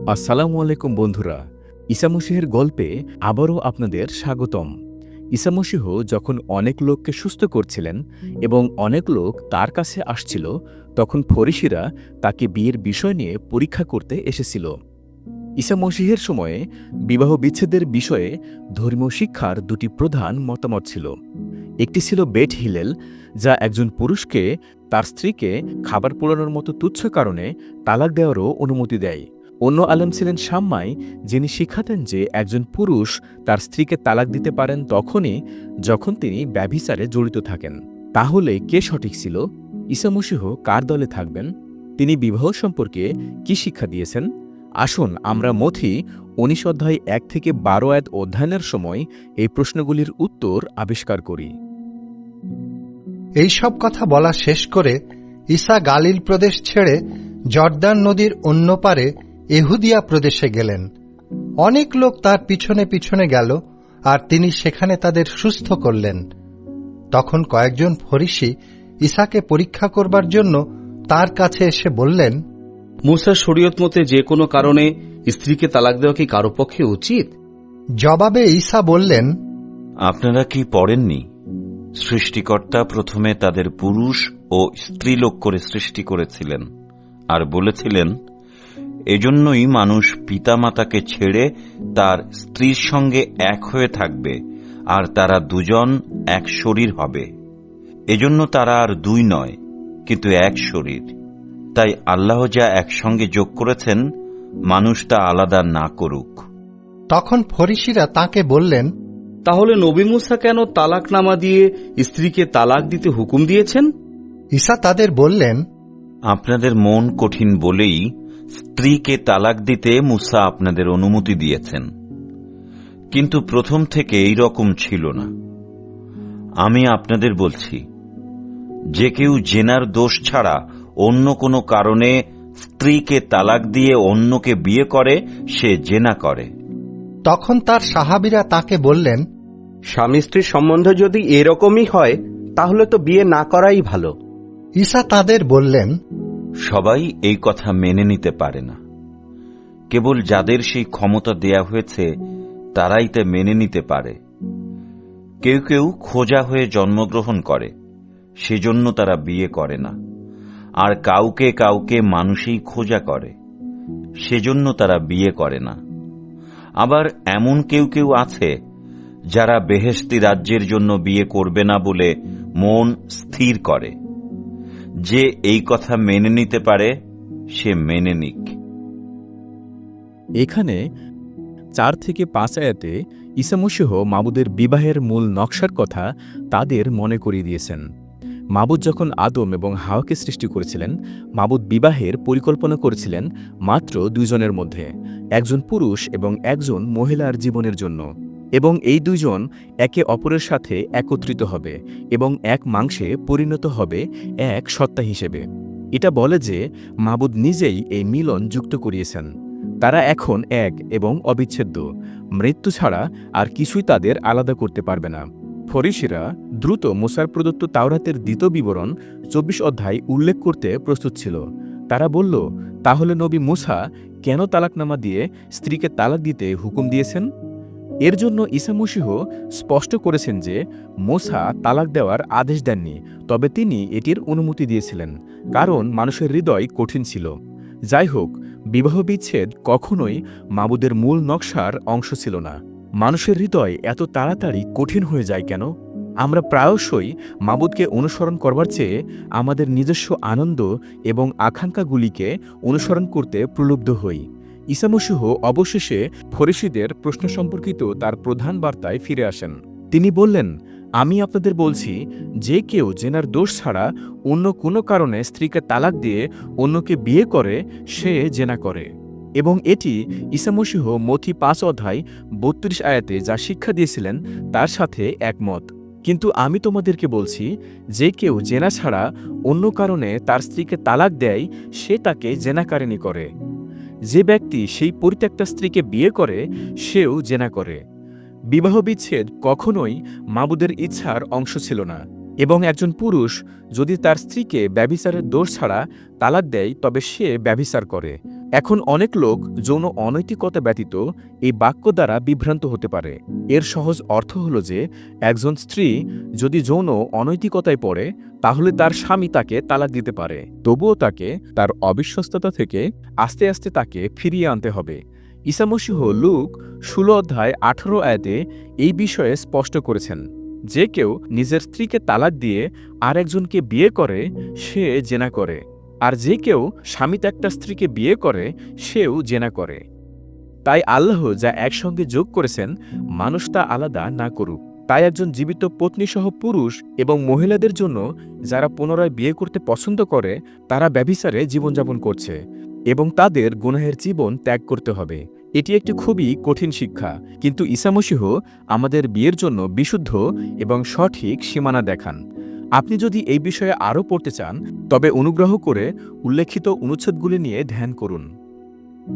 আসসালামু আলাইকুম বন্ধুরা ইসামসিহের গল্পে আবারও আপনাদের স্বাগতম। ইসামসিহ যখন অনেক লোককে সুস্থ করছিলেন এবং অনেক লোক তার কাছে আসছিল, তখন ফরিসিরা তাকে বিয়ের বিষয় নিয়ে পরীক্ষা করতে এসেছিল। ইসামসিহের সময়ে বিবাহ বিচ্ছেদের বিষয়ে ধর্মীয় শিক্ষার দুটি প্রধান মতামত ছিল। একটি ছিল বেট হিলেল, যা একজন পুরুষকে তার স্ত্রীকে খাবার পোড়ানোর মতো তুচ্ছ কারণে তালাক দেওয়ারও অনুমতি দেয়। অন্য আলেম ছিলেন শাম্মাই যিনি শিখাতেন যে একজন পুরুষ তার স্ত্রীকে তালাক দিতে পারেন তখনই যখন তিনি ব্যভিচারে জড়িত থাকেন। তাহলে কে সঠিক ছিল? ঈসামসিহ কার দলে থাকবেন? তিনি বিবাহ সম্পর্কে কি শিক্ষা দিয়েছেন? আসুন আমরা মথি উনিশ অধ্যায় এক থেকে বারো আয়াত অধ্যয়নের সময় এই প্রশ্নগুলির উত্তর আবিষ্কার করি। এইসব কথা বলা শেষ করে ঈসা গালিল প্রদেশ ছেড়ে জর্দান নদীর অন্য পারে এহুদিয়া প্রদেশে গেলেন। অনেক লোক তার পিছনে পিছনে গেল আর তিনি সেখানে তাদের সুস্থ করলেন। তখন কয়েকজন ফরিসি ঈসাকে পরীক্ষা করবার জন্য তার কাছে এসে বললেন মুসা শরীয়ত মতে যে কোনো কারণে স্ত্রীকে তালাক দেওয়া কি কারও পক্ষে উচিত? জবাবে ঈসা বললেন আপনারা কি পড়েননি? সৃষ্টিকর্তা প্রথমে তাদের পুরুষ ও স্ত্রীলোক করে সৃষ্টি করেছিলেন আর বলেছিলেন এজন্যই মানুষ পিতামাতাকে ছেড়ে তার স্ত্রীর সঙ্গে এক হয়ে থাকবে আর তারা দুজন এক শরীর হবে। এজন্য তারা আর দুই নয় কিন্তু এক শরীর। তাই আল্লাহ যা একসঙ্গে যোগ করেছেন মানুষ তা আলাদা না করুক। তখন ফরিসিরা তাকে বললেন তাহলে নবী মুসা কেন তালাকনামা দিয়ে স্ত্রীকে তালাক দিতে হুকুম দিয়েছেন? ঈসা তাদের বললেন আপনাদের মন কঠিন বলেই স্ত্রীকে তালাক দিতে মুসা আপনাদের অনুমতি দিয়েছেন। কিন্তু প্রথম থেকে এই রকম ছিল না। আমি আপনাদের বলছি যে কেউ জেনার দোষ ছাড়া অন্য কোনো কারণে স্ত্রীকে তালাক দিয়ে অন্যকে বিয়ে করে সে জেনা করে। তখন তার সাহাবিরা তাকে বললেন স্বামী স্ত্রীর সম্বন্ধ যদি এরকমই হয় তাহলে তো বিয়ে না করাই ভালো। ঈসা তাদের বললেন সবাই এই কথা মেনে নিতে পারে না। কেবল যাদের সেই ক্ষমতা দেয়া হয়েছে, তারাই তা মেনে নিতে পারে। কেউ কেউ খোঁজা হয়ে জন্মগ্রহণ করে, সেজন্য তারা বিয়ে করে না। আর কাউকে কাউকে মানুষই খোঁজা করে, সেজন্য তারা বিয়ে করে না। আবার এমন কেউ কেউ আছে, যারা বেহেস্তি রাজ্যের জন্য বিয়ে করবে না বলে মন স্থির করে। যে এই কথা মেনে নিতে পারে, সে মেনে নিক। এখানে চার থেকে পাঁচ আয়াতে ইসামসিহ মাবুদের বিবাহের মূল নকশার কথা তাদের মনে করিয়ে দিয়েছেন। মাবুদ যখন আদম এবং হাওয়াকে সৃষ্টি করেছিলেন, মাবুদ বিবাহের পরিকল্পনা করেছিলেন মাত্র দুইজনের মধ্যে, একজন পুরুষ এবং একজন মহিলার জীবনের জন্য। এবং এই দুইজন একে অপরের সাথে একত্রিত হবে এবং এক মাংসে পরিণত হবে এক সত্তা হিসেবে। এটা বলে যে মাবুদ নিজেই এই মিলন যুক্ত করিয়েছেন। তারা এখন এক এবং অবিচ্ছেদ্য। মৃত্যু ছাড়া আর কিছুই তাদের আলাদা করতে পারবে না। ফরিসিরা দ্রুত মুসার প্রদত্ত তাওরাতের দ্বিতীয় বিবরণ চব্বিশ অধ্যায় উল্লেখ করতে প্রস্তুত ছিল। তারা বলল, তাহলে নবী মুসা কেন তালাকনামা দিয়ে স্ত্রীকে তালাক দিতে হুকুম দিয়েছেন? এর জন্য ঈসামসিহ স্পষ্ট করেছেন যে মোসা তালাক দেওয়ার আদেশ দেননি, তবে তিনি এটির অনুমতি দিয়েছিলেন, কারণ মানুষের হৃদয় কঠিন ছিল। যাই হোক বিবাহ বিচ্ছেদ কখনোই মাবুদের মূল নকশার অংশ ছিল না। মানুষের হৃদয় এত তাড়াতাড়ি কঠিন হয়ে যায় কেন? আমরা প্রায়শই মাবুদকে অনুসরণ করবার চেয়ে আমাদের নিজস্ব আনন্দ এবং আকাঙ্ক্ষাগুলিকে অনুসরণ করতে প্রলুব্ধ হই। ইসামসিহ অবশেষে ফরিসিদের প্রশ্ন সম্পর্কিত তার প্রধান বার্তায় ফিরে আসেন। তিনি বললেন, আমি আপনাদের বলছি, যে কেউ জেনার দোষ ছাড়া অন্য কোনো কারণে স্ত্রীকে তালাক দিয়ে অন্যকে বিয়ে করে, সে জেনা করে। এবং এটি ইসামসিহ মথি পাঁচ অধ্যায় বত্রিশ আয়াতে যা শিক্ষা দিয়েছিলেন, তার সাথে একমত। কিন্তু আমি তোমাদেরকে বলছি, যে কেউ জেনা ছাড়া অন্য কারণে তার স্ত্রীকে তালাক দেয়, সে তাকে জেনাকারিনী করে। যে ব্যক্তি সেই পরিত্যক্তা স্ত্রীকে বিয়ে করে, সেও জেনা করে। বিবাহ বিচ্ছেদ কখনোই মাবুদের ইচ্ছার অংশ ছিল না এবং একজন পুরুষ যদি তার স্ত্রীকে ব্যভিচারের দোষ ছাড়া তালাক দেয়, তবে সে ব্যভিচার করে। এখন অনেক লোক যৌন অনৈতিকতা ব্যতীত এই বাক্য দ্বারা বিভ্রান্ত হতে পারে। এর সহজ অর্থ হল যে, একজন স্ত্রী যদি যৌন অনৈতিকতায় পড়ে, তাহলে তার স্বামী তাকে তালাক দিতে পারে। তবুও তাকে তার অবিশ্বস্ততা থেকে আস্তে আস্তে তাকে ফিরিয়ে আনতে হবে। ইসামসিহ লুক ষোলো অধ্যায় আঠারো আয়াতে এই বিষয়ে স্পষ্ট করেছেন, যে কেউ নিজের স্ত্রীকে তালাক দিয়ে আর একজনকে বিয়ে করে, সে জেনা করে। আর যে কেউ স্বামী একটা স্ত্রীকে বিয়ে করে, সেও জেনা করে। তাই আল্লাহ যা একসঙ্গে যোগ করেছেন, মানুষ তা আলাদা না করুক। তাই একজন জীবিত পত্নীসহ পুরুষ এবং মহিলাদের জন্য যারা পুনরায় বিয়ে করতে পছন্দ করে, তারা ব্যভিচারে জীবনযাপন করছে এবং তাদের গুনাহের জীবন ত্যাগ করতে হবে। এটি একটি খুবই কঠিন শিক্ষা, কিন্তু ঈসামসিহ আমাদের বিয়ের জন্য বিশুদ্ধ এবং সঠিক সীমানা দেখান। আপনি যদি এই বিষয়ে আরও পড়তে চান, তবে অনুগ্রহ করে উল্লেখিত অনুচ্ছেদগুলি নিয়ে ধ্যান করুন।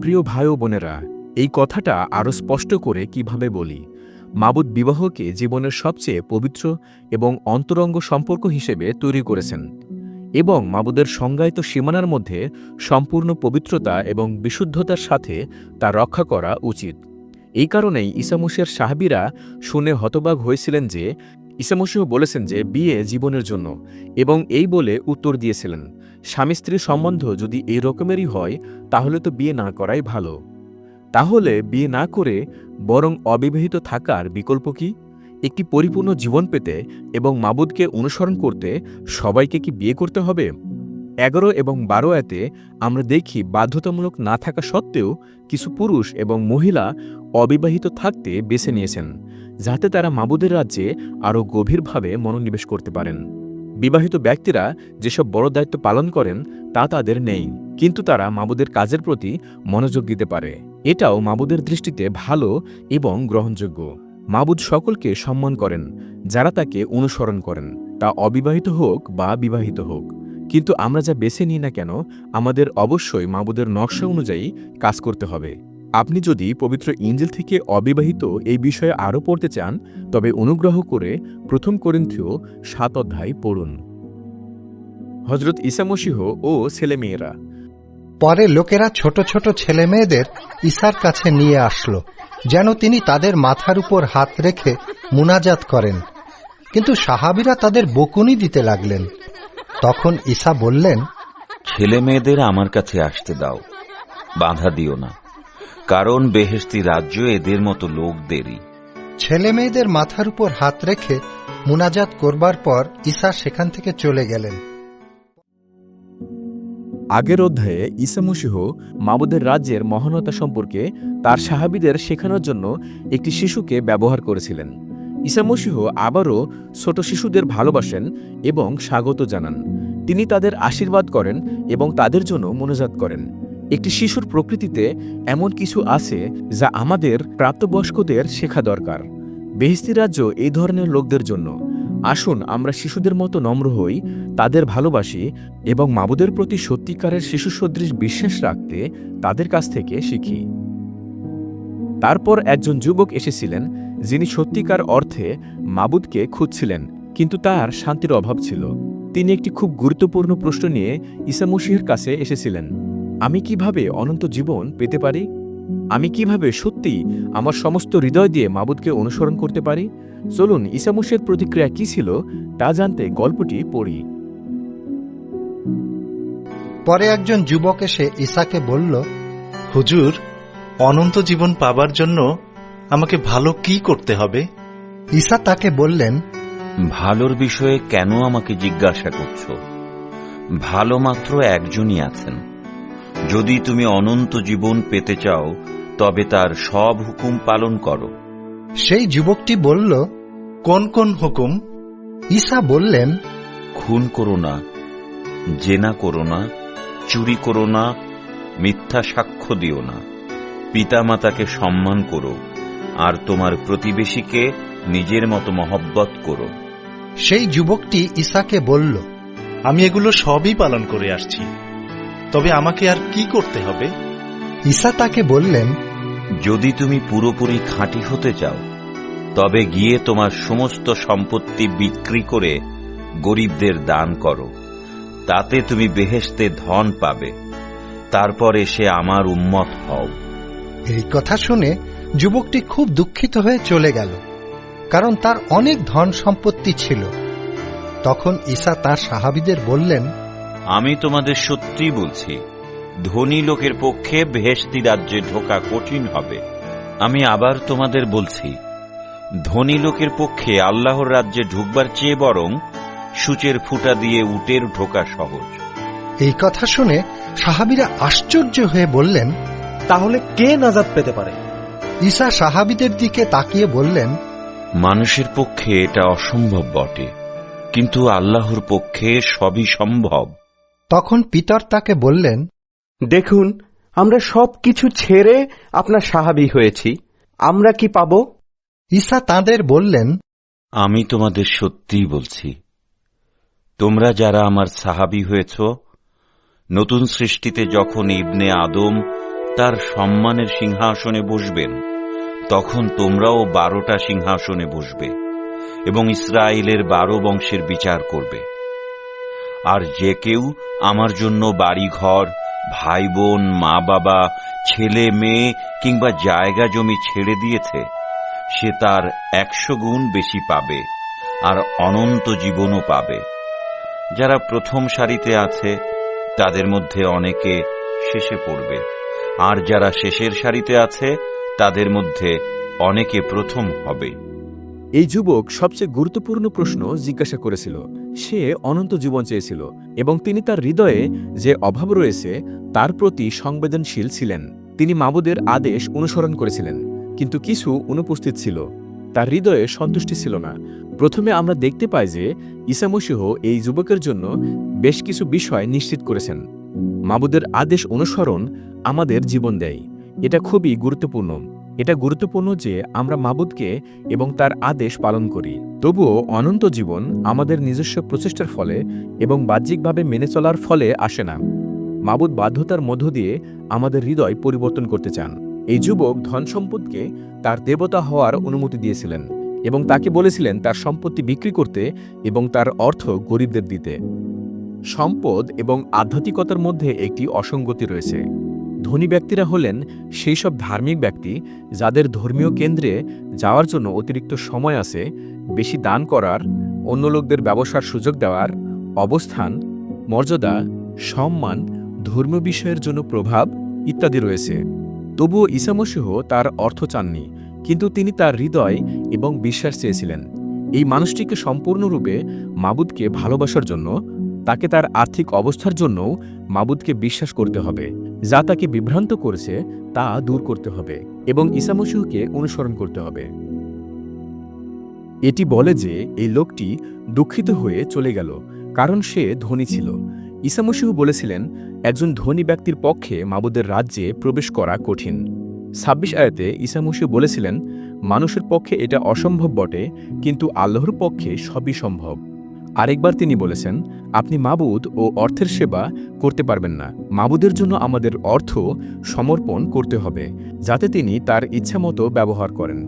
প্রিয় ভাই ও বোনেরা, এই কথাটা আরও স্পষ্ট করে কীভাবে বলি? মাবুদ বিবাহকে জীবনের সবচেয়ে পবিত্র এবং অন্তরঙ্গ সম্পর্ক হিসেবে তৈরি করেছেন এবং মাবুদের সংজ্ঞায়িত সীমানার মধ্যে সম্পূর্ণ পবিত্রতা এবং বিশুদ্ধতার সাথে তা রক্ষা করা উচিত। এই কারণেই ইসামুসের সাহাবিরা শুনে হতবাক হয়েছিলেন যে ইসামসিহ বলেছেন যে, বিয়ে জীবনের জন্য এবং এই বলে উত্তর দিয়েছিলেন, স্বামী স্ত্রীর সম্বন্ধ যদি এই রকমেরই হয়, তাহলে তো বিয়ে না করাই ভালো। তাহলে বিয়ে না করে বরং অবিবাহিত থাকার বিকল্প কি? একটি পরিপূর্ণ জীবন পেতে এবং মাবুদকে অনুসরণ করতে সবাইকে কি বিয়ে করতে হবে? এগারো এবং বারো এতে আমরা দেখি, বাধ্যতামূলক না থাকা সত্ত্বেও কিছু পুরুষ এবং মহিলা অবিবাহিত থাকতে বেছে নিয়েছেন। যাতে তারা মাবুদের রাজ্যে আরও গভীরভাবে মনোনিবেশ করতে পারেন। বিবাহিত ব্যক্তিরা যেসব বড় দায়িত্ব পালন করেন, তা তাদের নেই, কিন্তু তারা মাবুদের কাজের প্রতি মনোযোগ দিতে পারে। এটাও মাবুদের দৃষ্টিতে ভালো এবং গ্রহণযোগ্য। মাবুদ সকলকে সম্মান করেন, যারা তাকে অনুসরণ করেন, তা অবিবাহিত হোক বা বিবাহিত হোক। কিন্তু আমরা যা বেছে নিই না কেন, আমাদের অবশ্যই মাবুদের নকশা অনুযায়ী কাজ করতে হবে। আপনি যদি পবিত্র ইঞ্জিল থেকে অবিবাহিত এই বিষয়ে আরও পড়তে চান তবে অনুগ্রহ করে প্রথম করিন্থীয় সাত অধ্যায় পড়ুন। হজরত ইসামসিহ ও ছেলেমেয়েরা পরে লোকেরা ছোট ছোট ছেলে মেয়েদের ঈসার কাছে নিয়ে আসলো যেন তিনি তাদের মাথার উপর হাত রেখে মুনাজাত করেন। কিন্তু সাহাবিরা তাদের বকুনি দিতে লাগলেন। তখন ঈসা বললেন ছেলে মেয়েদের আমার কাছে আসতে দাও বাধা দিও না। কারণ বেহেস্তি রাজ্য এদের মতো লোকদেরই। ছেলে মেয়েদের মাথার উপর হাত রেখে মুনাজাত করবার পর ঈসা সেখান থেকে চলে গেলেন। আগের অধ্যায়ে ইসামসিহ মাবুদের রাজ্যের মহানতা সম্পর্কে তার সাহাবিদের শেখানোর জন্য একটি শিশুকে ব্যবহার করেছিলেন। ইসামসিহ আবারও ছোট শিশুদের ভালোবাসেন এবং স্বাগত জানান। তিনি তাদের আশীর্বাদ করেন এবং তাদের জন্য মনোজাত করেন। একটি শিশুর প্রকৃতিতে এমন কিছু আছে যা আমাদের প্রাপ্তবয়স্কদের শেখা দরকার। বেহিস্তি রাজ্য এই ধরনের লোকদের জন্য। আসুন আমরা শিশুদের মতো নম্র হই, তাদের ভালোবাসি এবং মাবুদের প্রতি সত্যিকারের শিশু সদৃশ বিশ্বাস রাখতে তাদের কাছ থেকে শিখি। তারপর একজন যুবক এসেছিলেন, যিনি সত্যিকার অর্থে মাবুদকে খুঁজছিলেন, কিন্তু তার শান্তির অভাব ছিল। তিনি একটি খুব গুরুত্বপূর্ণ প্রশ্ন নিয়ে ইসামসিহের কাছে এসেছিলেন। আমি কীভাবে অনন্ত জীবন পেতে পারি? আমি কীভাবে সত্যি আমার সমস্ত হৃদয় দিয়ে মাবুদকে অনুসরণ করতে পারি? চলুন ইসামুসের প্রতিক্রিয়া কি ছিল তা জানতে গল্পটি পড়ি। পরে একজন যুবক এসে ঈসাকে বলল হুজুর অনন্ত জীবন পাবার জন্য আমাকে ভালো কি করতে হবে? ঈসা তাকে বললেন ভালোর বিষয়ে কেন আমাকে জিজ্ঞাসা করছ? ভালো মাত্র একজনই আছেন। যদি তুমি অনন্ত জীবন পেতে চাও তবে তার সব হুকুম পালন করো। সেই যুবকটি বলল কোন কোন হুকুম? ঈসা বললেন খুন করো না জেনা করো না চুরি করো না মিথ্যা সাক্ষ্য দিও না। পিতামাতাকে সম্মান করো আর তোমার প্রতিবেশীকে নিজের মতো মহব্বত করো। সেই যুবকটি ঈসাকে বলল আমি এগুলো সবই পালন করে আসছি। তবে আমাকে আর কি করতে হবে? ঈসা তাকে বললেন যদি তুমি পুরোপুরি খাঁটি হতে চাও তবে গিয়ে তোমার সমস্ত সম্পত্তি বিক্রি করে গরিবদের দান করো। তাতে তুমি বেহেশতে ধন পাবে। তারপর এসে আমার উম্মত হও। এই কথা শুনে যুবকটি খুব দুঃখিত হয়ে চলে গেল কারণ তার অনেক ধন সম্পত্তি ছিল। তখন ঈসা তার সাহাবিদের বললেন আমি তোমাদের সত্যি বলছি ধনী লোকের পক্ষে ভেস্তি রাজ্যে ঢোকা কঠিন হবে। আমি আবার তোমাদের বলছি ধনী লোকের পক্ষে আল্লাহর রাজ্যে ঢুকবার চেয়ে বরং সূচের ফুটা দিয়ে উটের ঢোকা সহজ। এই কথা শুনে সাহাবিরা আশ্চর্য হয়ে বললেন তাহলে কে নাজাদ পেতে পারে? ঈসা সাহাবিদের দিকে তাকিয়ে বললেন মানুষের পক্ষে এটা অসম্ভব বটে কিন্তু আল্লাহর পক্ষে সবই সম্ভব। তখন পিতর তাকে বললেন দেখুন আমরা সব কিছু ছেড়ে আপনার সাহাবি হয়েছি। আমরা কি পাব? ঈসা তাঁদের বললেন আমি তোমাদের সত্যিই বলছি তোমরা যারা আমার সাহাবি হয়েছ নতুন সৃষ্টিতে যখন ইবনে আদম তার সম্মানের সিংহাসনে বসবেন তখন তোমরাও বারোটা সিংহাসনে বসবে এবং ইসরায়েলের বারো বংশের বিচার করবে। আর যে কেউ আমার জন্য বাড়িঘর ভাই বোন মা বাবা ছেলে, মেয়ে কিংবা জায়গা জমি ছেড়ে দিয়েছে, সে তার একশো গুণ বেশি পাবে আর অনন্ত জীবনও পাবে। যারা প্রথম সারিতে আছে, তাদের মধ্যে অনেকে শেষে পড়বে। আর যারা শেষের সারিতে আছে, তাদের মধ্যে অনেকে প্রথম হবে। এই যুবক সবচেয়ে গুরুত্বপূর্ণ প্রশ্ন জিজ্ঞাসা করেছিল সে অনন্ত জীবন চেয়েছিল এবং তিনি তার হৃদয়ে যে অভাব রয়েছে, তার প্রতি সংবেদনশীল ছিলেন। তিনি মাবুদের আদেশ অনুসরণ করেছিলেন, কিন্তু কিছু অনুপস্থিত ছিল। তার হৃদয়ে সন্তুষ্টি ছিল না। প্রথমে আমরা দেখতে পাই যে ঈসামসিহ এই যুবকের জন্য বেশ কিছু বিষয় নিশ্চিত করেছেন। মাবুদের আদেশ অনুসরণ আমাদের জীবন দেয়। এটা খুবই গুরুত্বপূর্ণ। এটা গুরুত্বপূর্ণ যে আমরা মাবুদকে এবং তার আদেশ পালন করি। তবুও অনন্ত জীবন আমাদের নিজস্ব প্রচেষ্টার ফলে এবং বাহ্যিকভাবে মেনে চলার ফলে আসে না। মাবুদ বাধ্যতার মধ্য দিয়ে আমাদের হৃদয় পরিবর্তন করতে চান। এই যুবক ধন সম্পদকে তার দেবতা হওয়ার অনুমতি দিয়েছিলেন এবং তাকে বলেছিলেন তার সম্পত্তি বিক্রি করতে এবং তার অর্থ গরিবদের দিতে। সম্পদ এবং আধ্যাত্মিকতার মধ্যে একটি অসঙ্গতি রয়েছে। ধনী ব্যক্তিরা হলেন সেই সব ধার্মিক ব্যক্তি যাদের ধর্মীয় কেন্দ্রে যাওয়ার জন্য অতিরিক্ত সময় আছে, বেশি দান করার, অন্য লোকদের ব্যবসার সুযোগ দেওয়ার, অবস্থান, মর্যাদা, সম্মান, ধর্মীয় বিষয়ের জন্য প্রভাব ইত্যাদি রয়েছে। তবুও ঈসামসিহ তার অর্থ চাননি, কিন্তু তিনি তার হৃদয় এবং বিশ্বাস চেয়েছিলেন। এই মানুষটিকে সম্পূর্ণরূপে মাবুদকে ভালোবাসার জন্য, তাকে তার আর্থিক অবস্থার জন্যও মাবুদকে বিশ্বাস করতে হবে। যা তাকে বিভ্রান্ত করেছে তা দূর করতে হবে এবং ঈসামসিহকে অনুসরণ করতে হবে। এটি বলে যে এই লোকটি দুঃখিত হয়ে চলে গেল, কারণ সে ধনী ছিল। ঈসামসিহ বলেছিলেন, একজন ধনী ব্যক্তির পক্ষে মাবুদের রাজ্যে প্রবেশ করা কঠিন। ছাব্বিশ আয়াতে ঈসামসিহ বলেছিলেন, মানুষের পক্ষে এটা অসম্ভব বটে, কিন্তু আল্লাহর পক্ষে সবই সম্ভব। আরেকবার তিনি বলেছেন, আপনি মাবুদ ও অর্থের সেবা করতে পারবেন না। মাবুদের জন্য আমাদের অর্থ সমর্পণ করতে হবে, যাতে তিনি তার ইচ্ছামতো ব্যবহার করেন।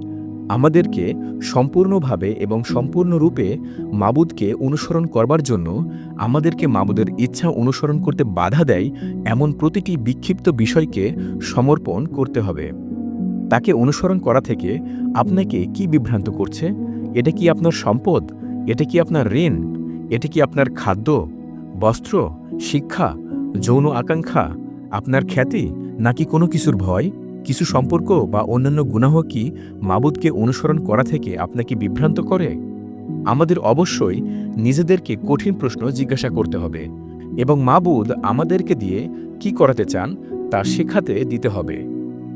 আমাদেরকে সম্পূর্ণভাবে এবং সম্পূর্ণরূপে মাবুদকে অনুসরণ করবার জন্য আমাদেরকে মাবুদের ইচ্ছা অনুসরণ করতে বাধা দেয় এমন প্রতিটি বিক্ষিপ্ত বিষয়কে সমর্পণ করতে হবে। তাকে অনুসরণ করা থেকে আপনাকে কি বিভ্রান্ত করছে? এটা কি আপনার সম্পদ? এটা কি আপনার ঋণ? এটা কি আপনার খাদ্য, বস্ত্র, শিক্ষা, যৌন আকাঙ্ক্ষা, আপনার খ্যাতি, নাকি কোনো কিছুর ভয়? কিছু সম্পর্ক বা অন্যান্য গুনাহ কি মাবুদকে অনুসরণ করা থেকে আপনাকে বিভ্রান্ত করে? আমাদের অবশ্যই নিজেদেরকে কঠিন প্রশ্ন জিজ্ঞাসা করতে হবে এবং মাবুদ আমাদেরকে দিয়ে কি করাতে চান তা শেখাতে দিতে হবে।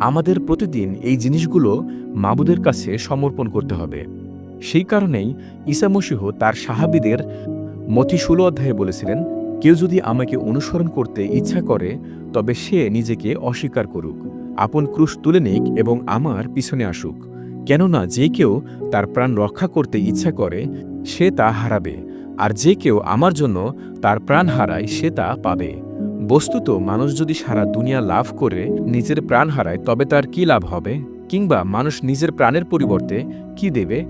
আমাদের প্রতিদিন এই জিনিসগুলো মাবুদের কাছে সমর্পণ করতে হবে। সেই কারণেই ঈসামসিহ তার সাহাবিদের মতি ষোলো অধ্যায়ে বলেছিলেন, কেউ যদি আমাকে অনুসরণ করতে ইচ্ছা করে, তবে সে নিজেকে অস্বীকার করুক। আপন ক্রুশ তুলে নিক এবং আমার পিছনে আসুক। কেননা যে কেউ তার প্রাণ রক্ষা করতে ইচ্ছা করে, সে তা হারাবে। আর যে কেউ আমার জন্য তার প্রাণ হারায়, সে তা পাবে। বস্তুত মানুষ যদি সারা দুনিয়া লাভ করে, নিজের প্রাণ হারায়, তবে তার কি লাভ হবে? কিংবা মানুষ নিজের প্রাণের পরিবর্তে কি দেবে?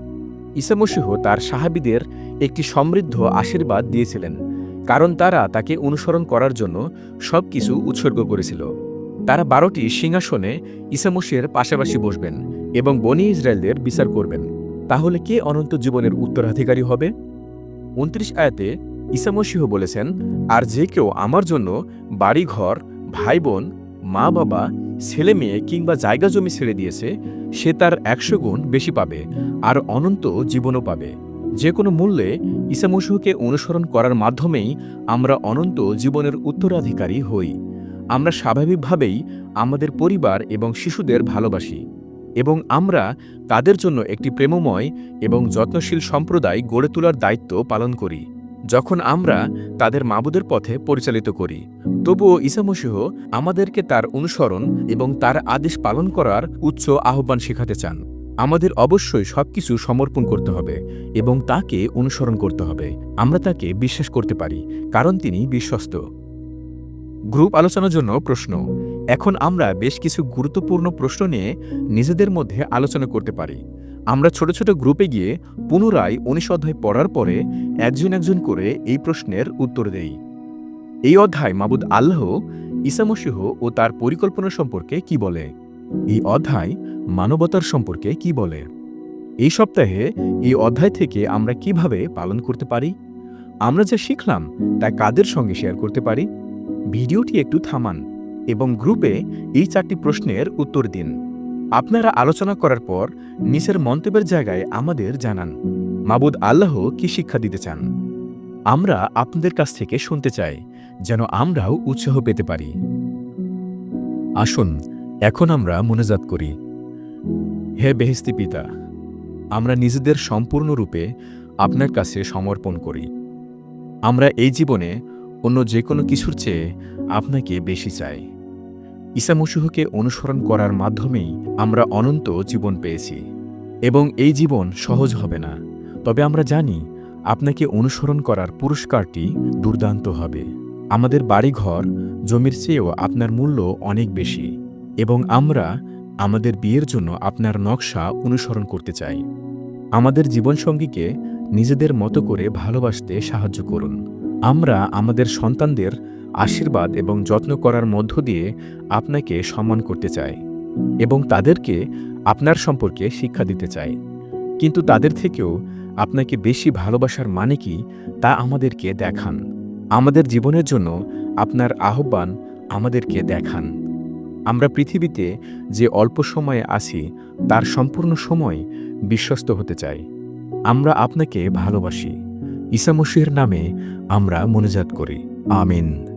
ইসামসিহ তার সাহাবিদের একটি সমৃদ্ধ আশীর্বাদ দিয়েছিলেন, কারণ তারা তাকে অনুসরণ করার জন্য সব কিছু উৎসর্গ করেছিল। তারা বারোটি সিংহাসনে ইসামসির পাশাপাশি বসবেন এবং বনি ইসরায়েলদের বিচার করবেন। তাহলে কে অনন্ত জীবনের উত্তরাধিকারী হবে? উনত্রিশ আয়াতে ইসামসিহ বলেছেন, আর যে কেউ আমার জন্য বাড়িঘর ভাই বোন মা বাবা ছেলে মেয়ে কিংবা জায়গা জমি ছেড়ে দিয়েছে, সে তার একশো গুণ বেশি পাবে আর অনন্ত জীবনও পাবে। যে কোনো মূল্যে ইসামসিহকে অনুসরণ করার মাধ্যমেই আমরা অনন্ত জীবনের উত্তরাধিকারী হই। আমরা স্বাভাবিকভাবেই আমাদের পরিবার এবং শিশুদের ভালোবাসি এবং আমরা তাদের জন্য একটি প্রেমময় এবং যত্নশীল সম্প্রদায় গড়ে তোলার দায়িত্ব পালন করি। যখন আমরা তাদের মাবুদের পথে পরিচালিত করি, তবুও ঈসামসিহ আমাদেরকে তার অনুসরণ এবং তার আদেশ পালন করার উচ্চ আহ্বান শেখাতে চান। আমাদের অবশ্যই সবকিছু সমর্পণ করতে হবে এবং তাকে অনুসরণ করতে হবে। আমরা তাকে বিশ্বাস করতে পারি, কারণ তিনি বিশ্বস্ত। গ্রুপ আলোচনার জন্য প্রশ্ন, এখন আমরা বেশ কিছু গুরুত্বপূর্ণ প্রশ্ন নিয়ে নিজেদের মধ্যে আলোচনা করতে পারি। আমরা ছোট ছোট গ্রুপে গিয়ে পুনরায় উনিশ অধ্যায় পড়ার পরে একজন একজন করে এই প্রশ্নের উত্তর দেই। এই অধ্যায় মাবুদ আল্লাহ ইসামসিহ ও তার পরিকল্পনা সম্পর্কে কি বলে? এই অধ্যায় মানবতার সম্পর্কে কি বলে? এই সপ্তাহে এই অধ্যায় থেকে আমরা কীভাবে পালন করতে পারি? আমরা যা শিখলাম তা কাদের সঙ্গে শেয়ার করতে পারি? ভিডিওটি একটু থামান এবং গ্রুপে এই চারটি প্রশ্নের উত্তর দিন। আপনারা আলোচনা করার পর নিচের মন্তব্যের জায়গায় আমাদের জানান, মাবুদ আল্লাহ কি শিক্ষা দিতে চান? আমরা আপনাদের কাছ থেকে শুনতে চাই, যেন আমরাও উৎসাহ পেতে পারি। আসুন, এখন আমরা মনোজাত করি। হে বেহেস্তি পিতা, আমরা নিজেদের সম্পূর্ণরূপে আপনার কাছে সমর্পণ করি। আমরা এই জীবনে অন্য যে কোনো কিছুর চেয়ে আপনাকে বেশি চাই। ঈসামসিহকে অনুসরণ করার মাধ্যমেই আমরা অনন্ত জীবন পেয়েছি। এবং এই জীবন সহজ হবে না। তবে আমরা জানি, আপনাকে অনুসরণ করার পুরস্কারটি দুর্দান্ত হবে। আমাদের বাড়িঘর, জমির চেয়েও আপনার মূল্য অনেক বেশি। এবং আমরা আমাদের বিয়ের জন্য আপনার নকশা অনুসরণ করতে চাই। আমাদের জীবনসঙ্গীকে নিজেদের মতো করে ভালোবাসতে সাহায্য করুন। আমরা আমাদের সন্তানদের আশীর্বাদ এবং যত্ন করার মধ্য দিয়ে আপনাকে সম্মান করতে চাই এবং তাদেরকে আপনার সম্পর্কে শিক্ষা দিতে চাই। কিন্তু তাদের থেকেও আপনাকে বেশি ভালোবাসার মানে কি তা আমাদেরকে দেখান। আমাদের জীবনের জন্য আপনার আহ্বান আমাদেরকে দেখান। আমরা পৃথিবীতে যে অল্প সময়ে আছি, তার সম্পূর্ণ সময় বিশ্বস্ত হতে চাই। আমরা আপনাকে ভালোবাসি। ঈসামসিহের নামে আমরা মনোজাত করি। আমিন।